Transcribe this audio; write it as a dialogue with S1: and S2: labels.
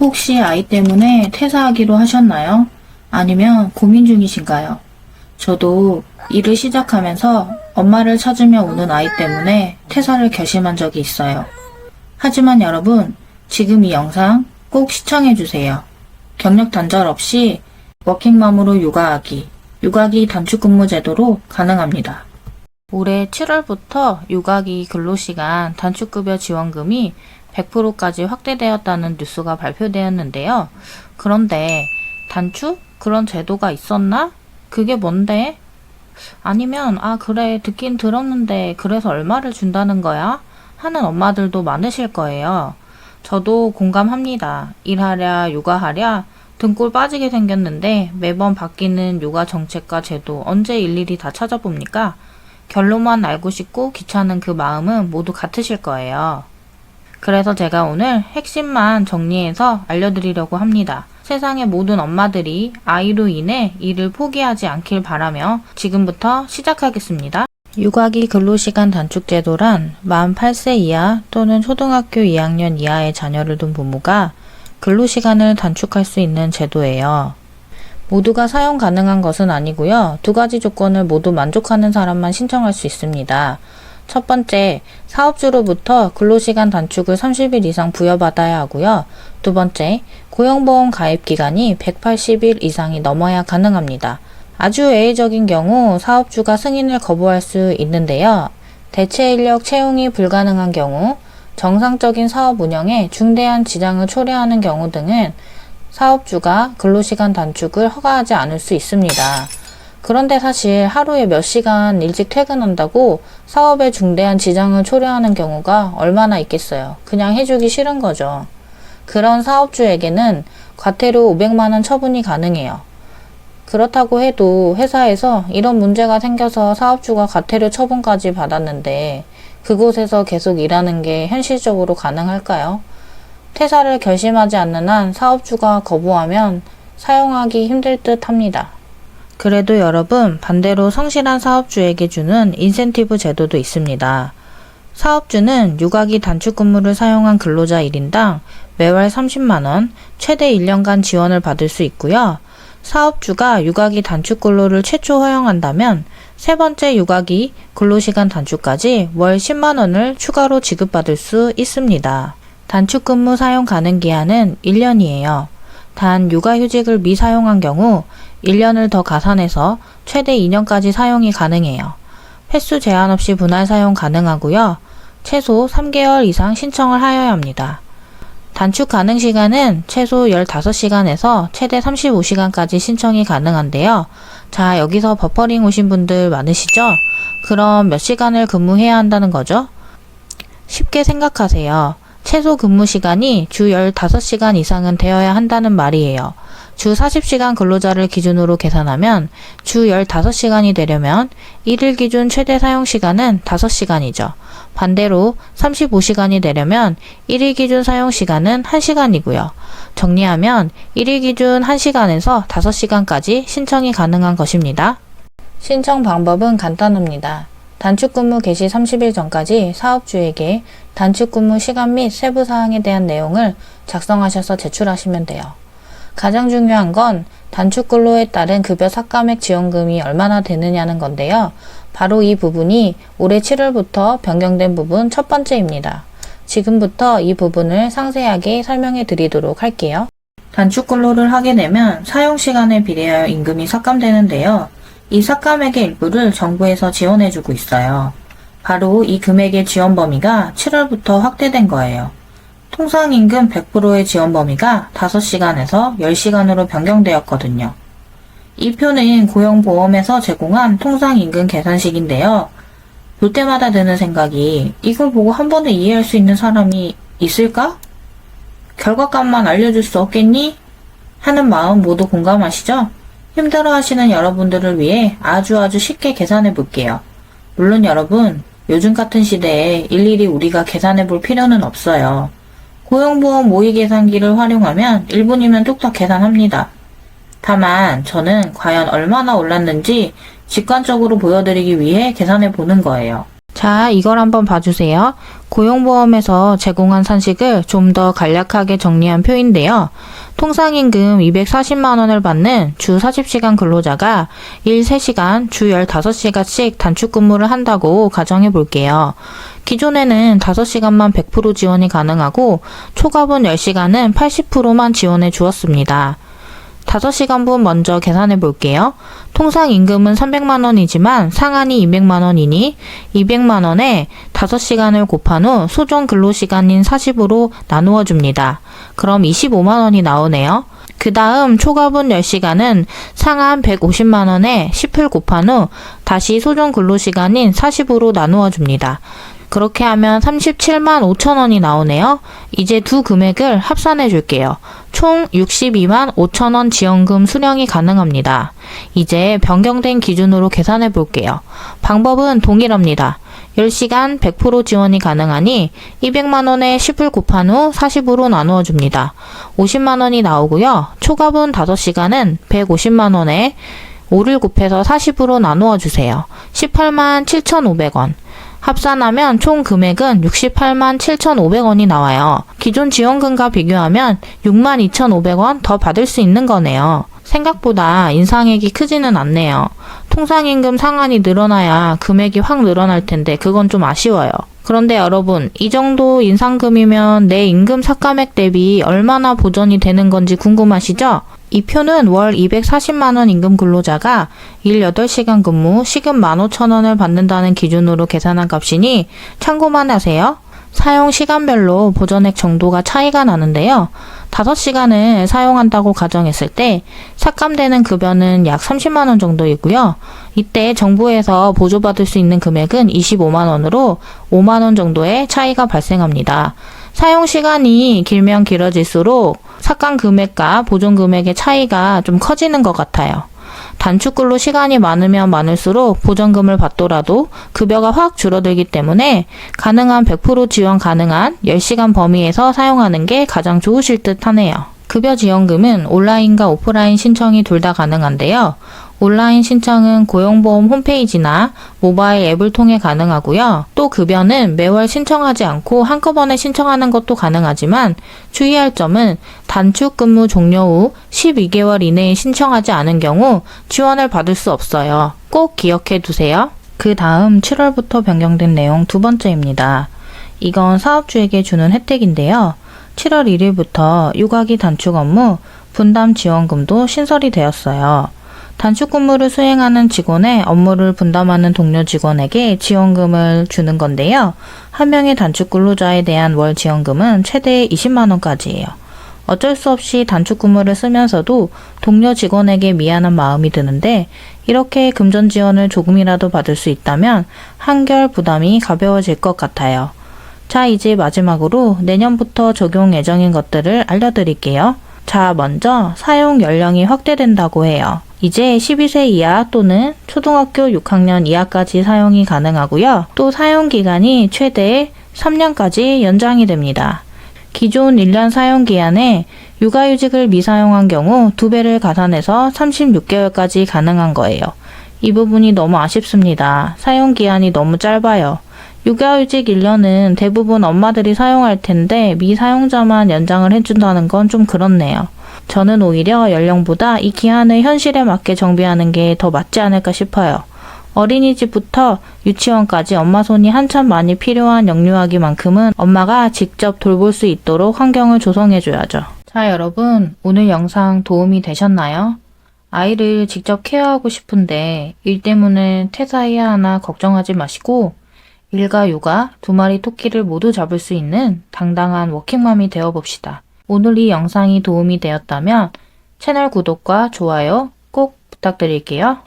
S1: 혹시 아이 때문에 퇴사하기로 하셨나요? 아니면 고민 중이신가요? 저도 일을 시작하면서 엄마를 찾으며 우는 아이 때문에 퇴사를 결심한 적이 있어요. 하지만 여러분, 지금 이 영상 꼭 시청해주세요. 경력 단절 없이 워킹맘으로 육아하기, 육아기 단축 근무 제도로 가능합니다. 올해 7월부터 육아기 근로시간 단축급여 지원금이 100%까지 확대되었다는 뉴스가 발표되었는데요. 그런데 단축? 그런 제도가 있었나? 그게 뭔데? 아니면, 아, 그래, 듣긴 들었는데, 그래서 얼마를 준다는 거야? 하는 엄마들도 많으실 거예요. 저도 공감합니다. 일하랴, 육아하랴, 등골 빠지게 생겼는데, 매번 바뀌는 육아 정책과 제도 언제 일일이 다 찾아봅니까? 결론만 알고 싶고 귀찮은 그 마음은 모두 같으실 거예요. 그래서 제가 오늘 핵심만 정리해서 알려드리려고 합니다. 세상의 모든 엄마들이 아이로 인해 일을 포기하지 않길 바라며 지금부터 시작하겠습니다. 육아기 근로시간 단축제도란 만 8세 이하 또는 초등학교 2학년 이하의 자녀를 둔 부모가 근로시간을 단축할 수 있는 제도예요. 모두가 사용 가능한 것은 아니고요. 두 가지 조건을 모두 만족하는 사람만 신청할 수 있습니다. 첫 번째, 사업주로부터 근로시간 단축을 30일 이상 부여받아야 하고요. 두 번째, 고용보험 가입 기간이 180일 이상이 넘어야 가능합니다. 아주 예외적인 경우 사업주가 승인을 거부할 수 있는데요. 대체 인력 채용이 불가능한 경우, 정상적인 사업 운영에 중대한 지장을 초래하는 경우 등은 사업주가 근로시간 단축을 허가하지 않을 수 있습니다. 그런데 사실 하루에 몇 시간 일찍 퇴근한다고 사업에 중대한 지장을 초래하는 경우가 얼마나 있겠어요. 그냥 해주기 싫은 거죠. 그런 사업주에게는 과태료 500만원 처분이 가능해요. 그렇다고 해도 회사에서 이런 문제가 생겨서 사업주가 과태료 처분까지 받았는데 그곳에서 계속 일하는 게 현실적으로 가능할까요? 퇴사를 결심하지 않는 한 사업주가 거부하면 사용하기 힘들 듯 합니다. 그래도 여러분 반대로 성실한 사업주에게 주는 인센티브 제도도 있습니다. 사업주는 육아기 단축 근무를 사용한 근로자 1인당 매월 30만원, 최대 1년간 지원을 받을 수 있고요. 사업주가 육아기 단축 근로를 최초 허용한다면 세 번째 육아기 근로시간 단축까지 월 10만원을 추가로 지급받을 수 있습니다. 단축 근무 사용 가능 기한은 1년이에요. 단 육아휴직을 미사용한 경우 1년을 더 가산해서 최대 2년까지 사용이 가능해요. 횟수 제한 없이 분할 사용 가능하고요. 최소 3개월 이상 신청을 하여야 합니다. 단축 가능 시간은 최소 15시간에서 최대 35시간까지 신청이 가능한데요. 자, 여기서 버퍼링 오신 분들 많으시죠? 그럼 몇 시간을 근무해야 한다는 거죠? 쉽게 생각하세요. 최소 근무 시간이 주 15시간 이상은 되어야 한다는 말이에요. 주 40시간 근로자를 기준으로 계산하면 주 15시간이 되려면 1일 기준 최대 사용 시간은 5시간이죠. 반대로 35시간이 되려면 1일 기준 사용 시간은 1시간이고요. 정리하면 1일 기준 1시간에서 5시간까지 신청이 가능한 것입니다. 신청 방법은 간단합니다. 단축근무 개시 30일 전까지 사업주에게 단축근무 시간 및 세부 사항에 대한 내용을 작성하셔서 제출하시면 돼요. 가장 중요한 건 단축 근로에 따른 급여 삭감액 지원금이 얼마나 되느냐는 건데요. 바로 이 부분이 올해 7월부터 변경된 부분 첫 번째입니다. 지금부터 이 부분을 상세하게 설명해 드리도록 할게요. 단축 근로를 하게 되면 사용 시간에 비례하여 임금이 삭감되는데요. 이 삭감액의 일부를 정부에서 지원해주고 있어요. 바로 이 금액의 지원 범위가 7월부터 확대된 거예요. 통상 임금 100%의 지원 범위가 5시간에서 10시간으로 변경되었거든요. 이 표는 고용보험에서 제공한 통상 임금 계산식인데요. 볼 때마다 드는 생각이 이걸 보고 한 번에 이해할 수 있는 사람이 있을까? 결과값만 알려줄 수 없겠니? 하는 마음 모두 공감하시죠? 힘들어 하시는 여러분들을 위해 아주 아주 쉽게 계산해 볼게요. 물론 여러분, 요즘 같은 시대에 일일이 우리가 계산해 볼 필요는 없어요. 고용보험 모의 계산기를 활용하면 1분이면 뚝딱 계산합니다. 다만 저는 과연 얼마나 올랐는지 직관적으로 보여드리기 위해 계산해 보는 거예요. 자, 이걸 한번 봐주세요. 고용보험에서 제공한 산식을 좀 더 간략하게 정리한 표인데요. 통상임금 240만원을 받는 주 40시간 근로자가 일 3시간, 주 15시간씩 단축 근무를 한다고 가정해 볼게요. 기존에는 5시간만 100% 지원이 가능하고 초과분 10시간은 80%만 지원해 주었습니다. 5시간분 먼저 계산해 볼게요. 통상 임금은 300만 원이지만 상한이 200만 원이니 200만 원에 5시간을 곱한 후 소정 근로시간인 40으로 나누어 줍니다. 그럼 25만 원이 나오네요. 그 다음 초과분 10시간은 상한 150만 원에 10을 곱한 후 다시 소정 근로시간인 40으로 나누어 줍니다. 그렇게 하면 37만 5천 원이 나오네요. 이제 두 금액을 합산해 줄게요. 총 62만 5천 원 지원금 수령이 가능합니다. 이제 변경된 기준으로 계산해 볼게요. 방법은 동일합니다. 10시간 100% 지원이 가능하니 200만 원에 10을 곱한 후 40으로 나누어 줍니다. 50만 원이 나오고요. 초과분 5시간은 150만 원에 5를 곱해서 40으로 나누어 주세요. 18만 7,500원. 합산하면 총 금액은 68만 7,500원이 나와요. 기존 지원금과 비교하면 6만 2,500원 더 받을 수 있는 거네요. 생각보다 인상액이 크지는 않네요. 통상임금 상한이 늘어나야 금액이 확 늘어날 텐데 그건 좀 아쉬워요. 그런데 여러분, 이 정도 인상금이면 내 임금 삭감액 대비 얼마나 보전이 되는 건지 궁금하시죠? 이 표는 월 240만원 임금 근로자가 일 8시간 근무 시급 15,000원을 받는다는 기준으로 계산한 값이니 참고만 하세요. 사용 시간별로 보전액 정도가 차이가 나는데요. 5시간을 사용한다고 가정했을 때 삭감되는 급여는 약 30만 원 정도이고요. 이때 정부에서 보조받을 수 있는 금액은 25만 원으로 5만 원 정도의 차이가 발생합니다. 사용 시간이 길면 길어질수록 삭감 금액과 보존 금액의 차이가 좀 커지는 것 같아요. 단축근로 시간이 많으면 많을수록 보전금을 받더라도 급여가 확 줄어들기 때문에 가능한 100% 지원 가능한 10시간 범위에서 사용하는 게 가장 좋으실 듯 하네요. 급여 지원금은 온라인과 오프라인 신청이 둘 다 가능한데요. 온라인 신청은 고용보험 홈페이지나 모바일 앱을 통해 가능하고요. 또 급여는 매월 신청하지 않고 한꺼번에 신청하는 것도 가능하지만 주의할 점은 단축 근무 종료 후 12개월 이내에 신청하지 않은 경우 지원을 받을 수 없어요. 꼭 기억해 두세요. 그 다음 7월부터 변경된 내용 두 번째입니다. 이건 사업주에게 주는 혜택인데요. 7월 1일부터 육아기 단축 업무 분담 지원금도 신설이 되었어요. 단축 근무를 수행하는 직원의 업무를 분담하는 동료 직원에게 지원금을 주는 건데요. 한 명의 단축 근로자에 대한 월 지원금은 최대 20만 원까지예요. 어쩔 수 없이 단축 근무를 쓰면서도 동료 직원에게 미안한 마음이 드는데 이렇게 금전 지원을 조금이라도 받을 수 있다면 한결 부담이 가벼워질 것 같아요. 자, 이제 마지막으로 내년부터 적용 예정인 것들을 알려드릴게요. 자, 먼저 사용 연령이 확대된다고 해요. 이제 12세 이하 또는 초등학교 6학년 이하까지 사용이 가능하고요. 또 사용 기간이 최대 3년까지 연장이 됩니다. 기존 1년 사용 기한에 육아휴직을 미사용한 경우 2배를 가산해서 36개월까지 가능한 거예요. 이 부분이 너무 아쉽습니다. 사용 기한이 너무 짧아요. 육아휴직 1년은 대부분 엄마들이 사용할 텐데 미사용자만 연장을 해준다는 건 좀 그렇네요. 저는 오히려 연령보다 이 기한을 현실에 맞게 정비하는 게 더 맞지 않을까 싶어요. 어린이집부터 유치원까지 엄마 손이 한참 많이 필요한 영유아기만큼은 엄마가 직접 돌볼 수 있도록 환경을 조성해줘야죠. 자, 여러분, 오늘 영상 도움이 되셨나요? 아이를 직접 케어하고 싶은데 일 때문에 퇴사해야 하나 걱정하지 마시고 일과 육아 두 마리 토끼를 모두 잡을 수 있는 당당한 워킹맘이 되어봅시다. 오늘 이 영상이 도움이 되었다면 채널 구독과 좋아요 꼭 부탁드릴게요.